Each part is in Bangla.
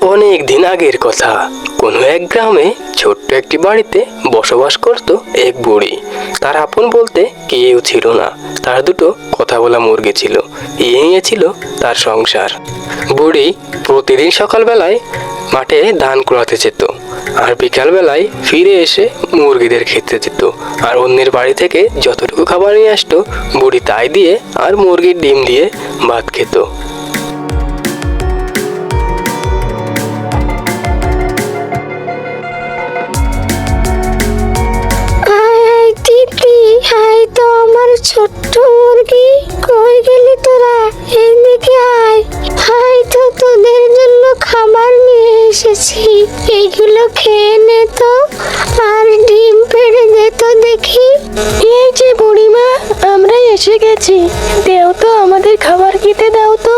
অনেক দিন আগের কথা। কোনো এক গ্রামে ছোট্ট একটি বাড়িতে বসবাস করত এক বুড়ি। তার আপন বলতে কেউ ছিল না। তার দুটো কথা বলা মুরগি ছিল। এই নিয়ে ছিল তার সংসার। বুড়ি প্রতিদিন সকালবেলায় মাঠে ধান কুড়াতে যেত আর বিকালবেলায় ফিরে এসে মুরগিদের খেতে দিত আর অন্যের বাড়ি থেকে যতটুকু খাবার নিয়ে আসতো, বুড়ি তাই দিয়ে আর মুরগির ডিম দিয়ে ভাত খেত। এসেছি। এইগুলো খেয়ে নে আর ডিম পেড়ে দে তো দেখি। এই যে বুড়িমা আমরা এসে গেছি। দেও তো আমাদের খাবার খেতে দাও তো।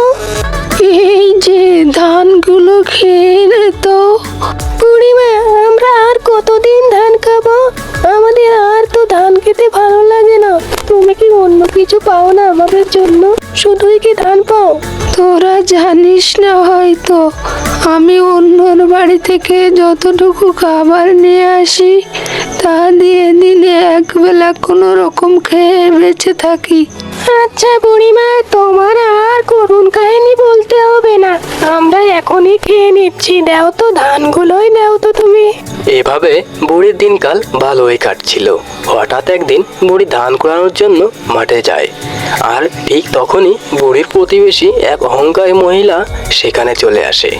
এই যে ধানগুলো খেয়ে নে বুড়িমা, আমরা আর কতদিন ধান খাব? আমাদের আর তো ধান খেতে ভালো লাগে না। তুমি কি অন্য কিছু পাও না আমাদের জন্য? শুধুই কি ধান পাও? তোরা জানিস না হয়তো আমি অন্যর বাড়ি থেকে যতটুকু খাবার নিয়ে আসি, তা দিয়ে দিনে একবেলা কোনো রকম খেয়ে বেঁচে থাকি। আচ্ছা বুড়িমা, তোমার আর করুণ কাহিনী বলতে হবে এখনই খেয়ে নিচ্ছি। দাও তো, ধানগুলোই দাও তো তুমি। এভাবে বুড়ির দিনকাল ভালোই কাটছিল। হঠাৎ একদিন বুড়ি ধান কুড়ানোর জন্য মাঠে যায়। আর ঠিক তখনই বুড়ির প্রতিবেশী এক অহংকারী মহিলা সেখানে চলে আসে।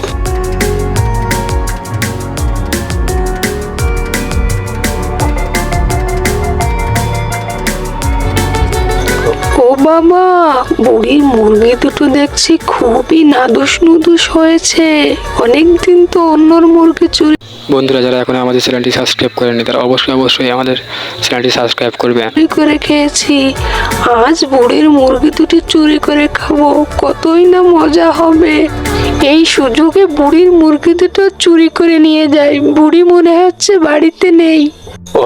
বাবা বুড়ির মুরগি দুটো দেখছি খুবই নাদুস নুদুস হয়েছে। অনেকদিন তো অন্যর মুরগি চুরি বন্ধুরা যারা এখন আমাদের চ্যানেলটি সাবস্ক্রাইব করেনি তারা অবশ্যই অবশ্যই আমাদের চ্যানেলটি সাবস্ক্রাইব করবে। চুরি করে খেয়েছি। আজ বুড়ির মুরগি দুটি চুরি করে খাব। কতই না মজা হবে। এই সুযোগে বুড়ির মুরগি দুটো চুরি করে নিয়ে যাই। বুড়ি মনে হচ্ছে বাড়িতে নেই।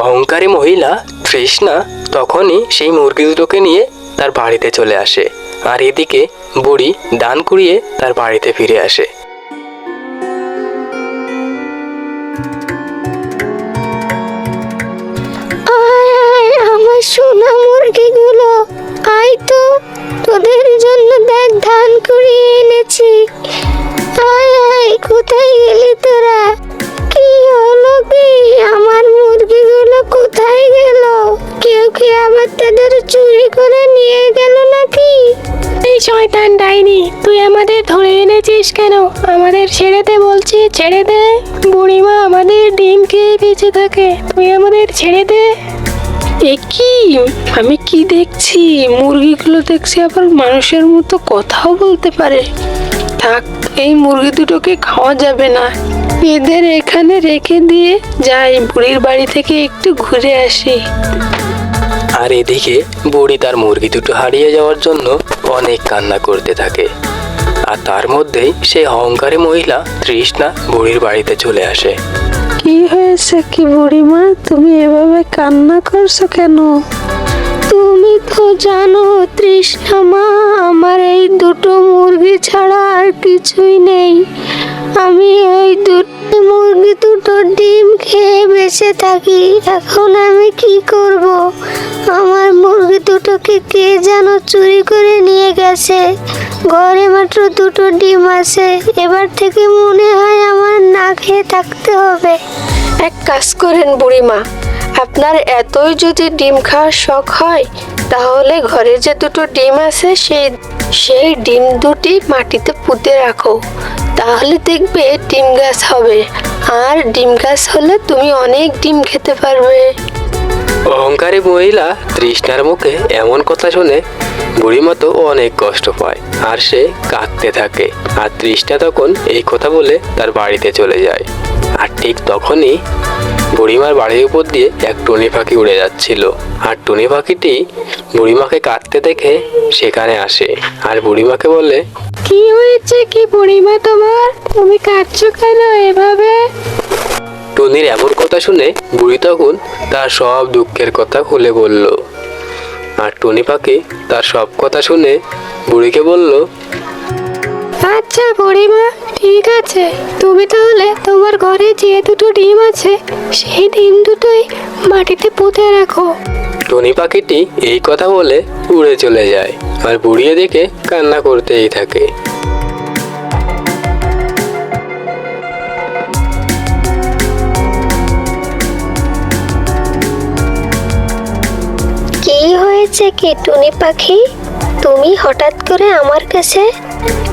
অহংকারী মহিলা তৃষ্ণা তখনই সেই মুরগি দুটোকে নিয়ে তার বাড়িতে চলে আসে। আর এদিকে বুড়ি দান কুড়িয়ে তার বাড়িতে ফিরে আসে। আমার সোনা মুরগিগুলো। আয় তো, তোদের জন্য দেখ ধান কুড়িয়ে এনেছি। আয় আয়, কোথায় গেলি তোরা? কি হলো কি আমার কোথায় গেল? কেউ কি আবার তাদের চুরি করে নিয়ে গেল নাকি? এই শয়তান ডাইনি তুই আমাদের ধরে এনেছিস কেন? আমাদের ছেড়ে দে বলছি ছেড়ে দে। বুড়িমা আমাদের ডিম খেয়ে বেঁচে থাকে তুই আমাদের ছেড়ে দে। এ কি? আমি কি দেখছি? মুরগিগুলো দেখছি আবার মানুষের মতো কথাও বলতে পারে। থাক এই মুরগি দুটোকে খাওয়া যাবে না। এদের এখানে রেখে দিয়ে যাই বুড়ির বাড়ি থেকে একটু ঘুরে আসি। আর এদিকে বুড়ি তার মুরগি দুটো হারিয়ে যাওয়ার জন্য অনেক কান্না করতে থাকে। আর তার মধ্যেই সেই অহংকারী মহিলা তৃষ্ণা বুড়ির বাড়িতে চলে আসে। কি হয়েছে কি বুড়িমা? তুমি এভাবে কান্না করছ কেন? তো জানো তৃষ্ণা মা, আমার এই দুটো মুরগি ছাড়া আর কিছুই নেই। আমি ওই দুটো মুরগি, দুটো ডিম খেয়ে বেঁচে থাকি। এখন আমি কি করব? আমার মুরগি দুটোকে কে যেন চুরি করে নিয়ে গেছে? ঘরে মাত্র দুটো ডিম আছে। এবার থেকে মনে হয় আমার না খেয়ে থাকতে হবে। এক কাজ করেন বুড়িমা, আপনার এতই যদি ডিম খাওয়ার শখ হয় তাহলে ঘরে যে দুটো ডিম আছে, সেই সেই ডিম দুটি মাটিতে পুঁতে রাখো। তাহলে দেখবে ডিম গাছ হবে। আর ডিম গাছ হলে তুমি অনেক ডিম খেতে পারবে। অহংকারী মহিলা তৃষ্ণার মুখে এমন কথা শুনে বুড়িমা তো অনেক কষ্ট পায় আর সে কাঁদতে থাকে। আর তৃষ্ণা তখন এই কথা বলে তার বাড়িতে চলে যায়। আর ঠিক তখনই বুড়িমার বাড়ির উপর দিয়ে এক টুনি পাখি উড়ে যাচ্ছিল। আর টুনি পাখিটি বুড়িমাকে কাঁদতে দেখে সেখানে আসে। আর বুড়িমাকে বলে কি হয়েছে কি বুড়িমা তোমার? তুমি কাঁদছো কেন এভাবে? টুনির এমন কথা শুনে বুড়ি তখন তার সব দুঃখের কথা খুলে বলল। আর টুনি পাখি তার সব কথা শুনে বুড়িকে বলল আচ্ছা বুড়িমা ঠিক আছে। তুমি তাহলে তোমার ঘরে যে দুটো ডিম আছে সেই ডিম দুটোই মাটিতে পুঁতে রাখো। টুনি পাখিটি এই কথা বলে উড়ে চলে যায় আর বুড়িয়ে দেখে কান্না করতেই থাকে। কি হয়েছে কি টুনি পাখি? তুমি হঠাৎ করে আমার কাছে?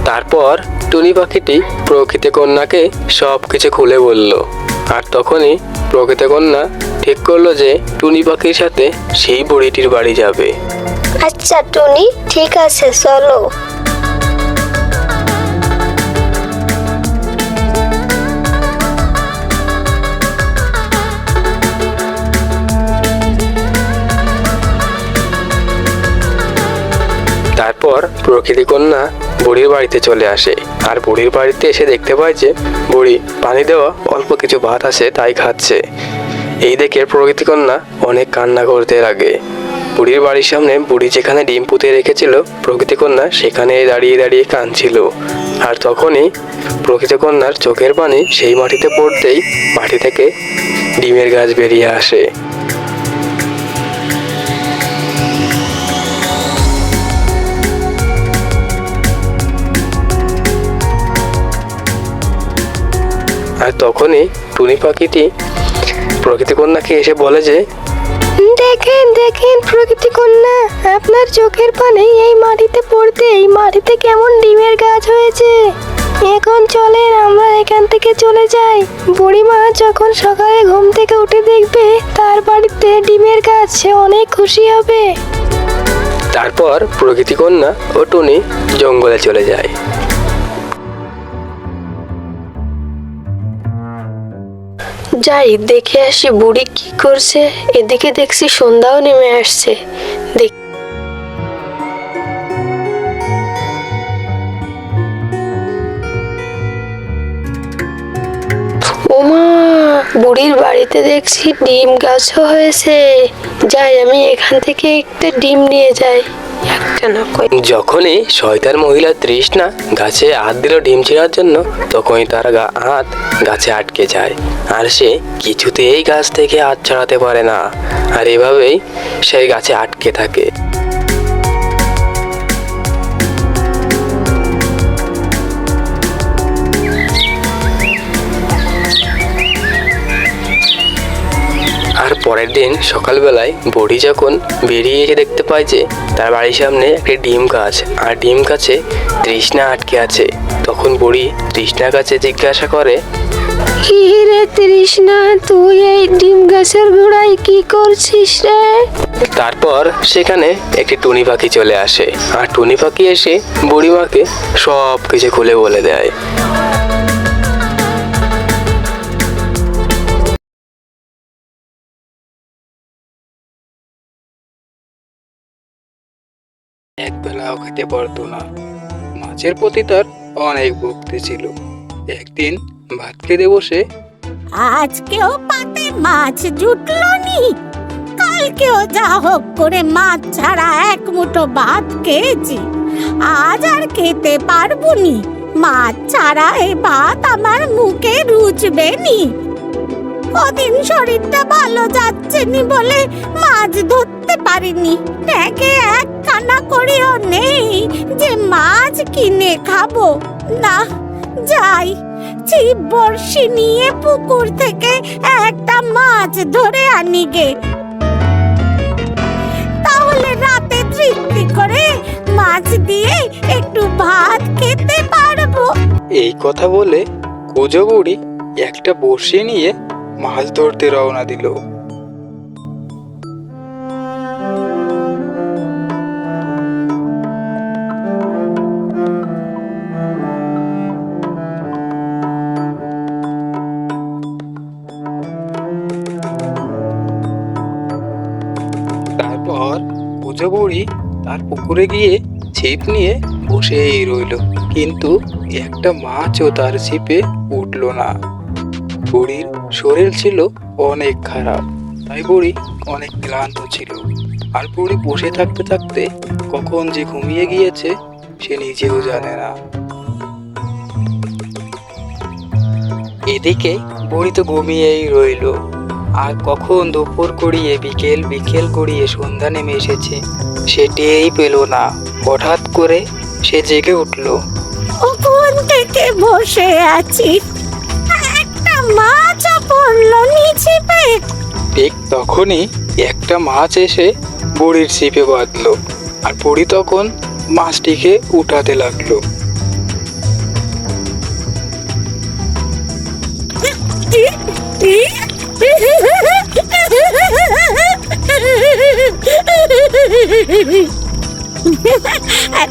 তারপর টুনি পাখিটি প্রকৃতি কন্যাকে সব কিছু খুলে বলল। আর তখনই প্রকৃতি কন্যা ঠিক করল যে টুনি পাখির সাথে সেই বুড়িটির বাড়ি যাবে। আচ্ছা টুনি ঠিক আছে চলো। তারপর প্রকৃতি কন্যা বুড়ির বাড়িতে চলে আসে। আর বুড়ির বাড়িতে এসে দেখতে পায় যে বুড়ি পানি দেওয়া অল্প কিছু ভাত আছে, তাই খাচ্ছে। এই দেখে প্রকৃতি কন্যা অনেক কান্না করতে লাগে। বুড়ির বাড়ির সামনে বুড়ি যেখানে ডিম পুঁতে রেখেছিল, প্রকৃতি কন্যা সেখানে দাঁড়িয়ে দাঁড়িয়ে কাঁদছিল। আর তখনই প্রকৃতি কন্যার চোখের পানি সেই মাটিতে পড়তেই মাটি থেকে ডিমের গাছ বেরিয়ে আসে। তখনই টুনি পাখিটি প্রকৃতি কন্যাকে এসে বলে যে দেখেন দেখেন প্রকৃতি কন্যা আপনার চোখের পানে এই মাটিতে পড়তে এই মাটিতে কেমন ডিমের গাছ হয়েছে। এখন চলেন আমরা এখান থেকে চলে যাই। বুড়িমা যখন সকালে ঘুম থেকে উঠে দেখবে তার বাড়িতে ডিমের গাছ সে অনেক খুশি হবে। তারপর প্রকৃতি কন্যা ও টুনি জঙ্গলে চলে যায়। যাই দেখে আসি বুড়ি কি করছে। এদিকে দেখছি সন্ধ্যাও নেমে আসছে। দেখ ওমা! বুড়ির বাড়িতে দেখছি ডিম গাছও হয়েছে। যাই, আমি এখান থেকে একটা ডিম নিয়ে যাই। যখনই শয়তান মহিলা তৃষ্ণা গাছে হাত দিল ডিম ছেঁড়ার জন্য, তখনই তার হাত গাছে আটকে যায়। আর সে কিছুতেই গাছ থেকে হাত ছাড়াতে পারে না। আর এভাবেই সেই গাছে আটকে থাকে। পরের দিন সকালবেলায় বড়ি যখন বেরিয়ে এসে দেখতে পায় যে তার বাড়ির সামনে একটি ডিম গাছ আর ডিম গাছে তৃষ্ণা আটকে আছে। তখন বুড়ি তৃষ্ণার কাছে জিজ্ঞাসা করে কি রে তৃষ্ণা তুই এই ডিম গাছের গোড়ায় কি করছিস রে? তারপর সেখানে একটি টুনি পাখি চলে আসে। আর টুনি পাখি এসে বুড়িমাকে সব কিছু খুলে বলে দেয়। একবেলাও খেতে পারতো না। মাছের প্রতি তার অনেক ভক্তি ছিল। একদিন ভাত খেতে বসে, আজকেও পাতে মাছ জুটলো নি। কালকেও যা হোক করে মাছ ছাড়া এক মুঠো ভাত খেয়েছি। আজ আর খেতে পারব নি। মাছ ছাড়া এই ভাত আমার মুখে রুচবে নি। ওদিন শরীরটা ভালো যাচ্ছে নি বলে মাছ ধরতে পারিনি। ব্যাগে এক কানা করেও নেই যে মাছ কিনে খাব। না, যাই, ছিপ, বড়শি নিয়ে পুকুর থেকে একটা মাছ ধরে আনি গে। তাহলে রাতে তৃপ্তি করে মাছ দিয়ে একটু ভাত খেতে পারব। এই কথা বলে কুজো একটা বড়শি নিয়ে মাছ ধরতে রওনা দিল। তারপর কুজো বুড়ি তার পুকুরে গিয়ে ছিপ নিয়ে বসেই রইল। কিন্তু একটা মাছও তার ছিপে উঠল না। বুড়ির শরীর ছিল অনেক খারাপ, তাই বুড়ি অনেক ক্লান্ত ছিল। আর বুড়ি বসে থাকতে থাকতে কখন যে ঘুমিয়ে গিয়েছে, সে নিজেও জানে না। এদিকে বুড়ি তো ঘুমিয়েই রইল। আর কখন দুপুর গড়িয়ে বিকেল বিকেল গড়িয়ে সন্ধ্যা নেমে এসেছে সে টেরই পেল না। হঠাৎ করে সে জেগে উঠল। বসে আছি? একটা মাছ তখনই একটা মাছ এসে বুড়ির ছিপে বাঁধলো আর বুড়ি তখন মাছটিকে উঠাতে লাগল।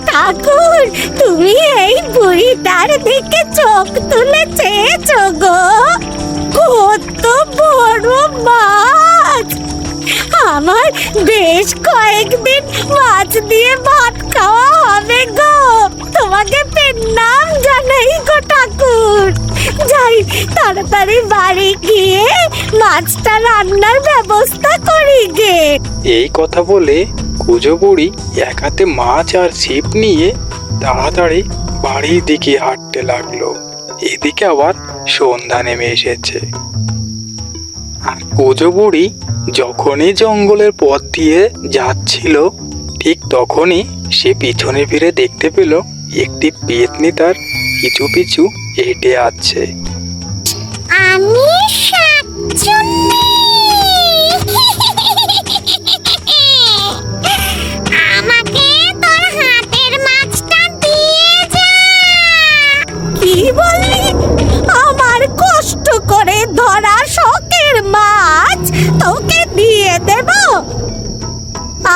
ঠাকুর, তুমি এই বুড়িটার দিকে চোখ তুলে চেয়েছো গো বেশ কয়েকদিন মাছ দিয়ে ভাত খাওয়া হবে গো। তোমাকে নাম জানাই গো ঠাকুর। যাই তাড়াতাড়ি বাড়ি গিয়ে মাছটা রান্নার ব্যবস্থা করি গে। এই কথা বলে কুজো বুড়ি এক হাতে মাছ আর ছিপ নিয়ে তাড়াতাড়ি বাড়ির দিকে হাঁটতে লাগল। এদিকে আবার সন্ধ্যা নেমে এসেছে। আর কুজো বুড়ি যখনই জঙ্গলের পথ দিয়ে যাচ্ছিল, ঠিক তখনই সে পিছনে ফিরে দেখতে পেল একটি পেতনি তার কিছু পিছু হেঁটে আছে আমি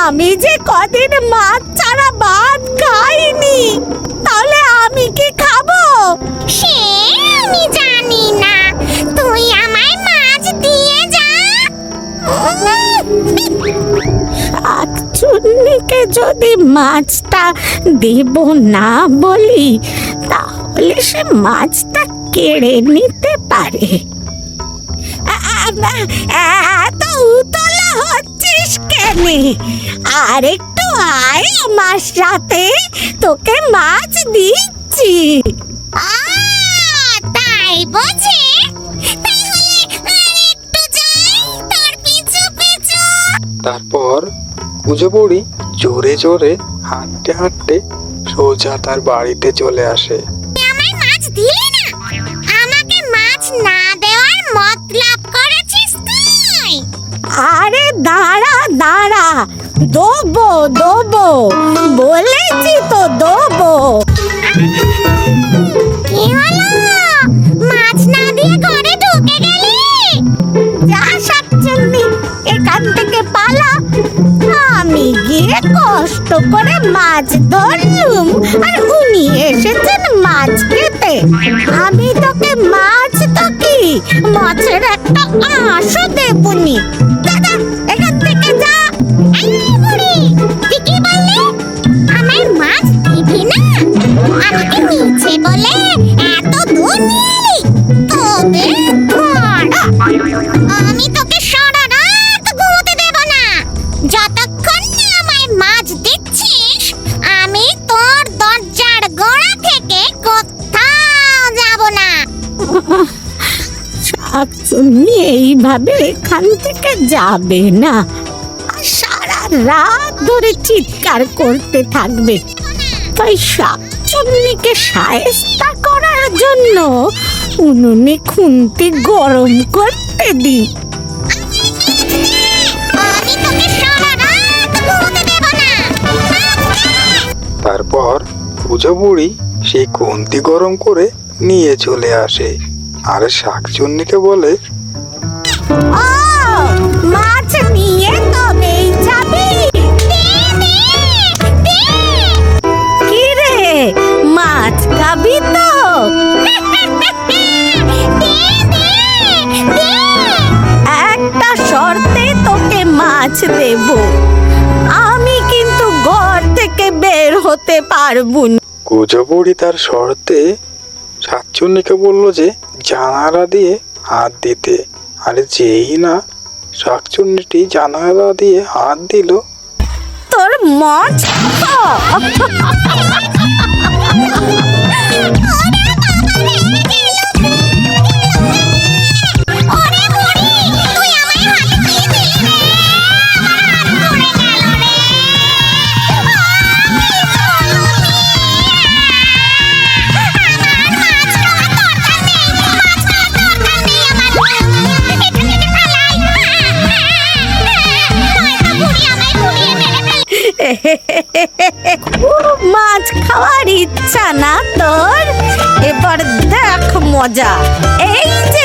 আমি যে কদিন মাছ ছাড়া ভাত খাইনি তাহলে আমি কি খাব? সে আমি জানি না। তুই আমায় মাছ দিয়ে যা। শাকচুন্নিকে যদি মাছটা দেব না বলি তাহলে সে মাছটা কেড়ে নিতে পারে। এত উতলা হচ্ছিস কেন? আর একটু আয় আমার সাথে, তোকে মাছ দিচ্ছি। তাই বুঝি? তারপর কুজো বুড়ি জোরে জোরে হাঁটতে হাঁটতে সোজা তার বাড়িতে চলে আসে। দাঁড়া দেবো দেবো, বলেছি তো দেবো। আমি গিয়ে কষ্ট করে মাছ ধরলুম, আর উনি এসেছেন মাছ খেতে। আমি তোকে মাছ তো কি মাছের একটা আঁশও দেবুনি শাকচুন্নি এইভাবে এখান থেকে যাবে না। আর সারা রাত ধরে চিৎকার করতে থাকবে। তাই শাকচুন্নিকে সায়স্তা করার জন্য উনুনে খুন্তি গরম করতে দি তারপর কুজো বুড়ি সেই খুন্তি গরম করে নিয়ে চলে আসে। আর শাকচুন্নিকে বলে? মাছ নিয়ে তবেই যাবি? কি রে মাছ খাবি তো? একটা শর্তে তোকে মাছ দেব। আমি কিন্তু ঘর থেকে বের হতে পারব না। কুজো তার শর্তে শাকচুন্নিকে বলল যে, জানালা দিয়ে হাত দিতে। আরে যেই না শাকচুন্নিটি জানালা দিয়ে হাত দিল। তোর মাছ মজা। এই যে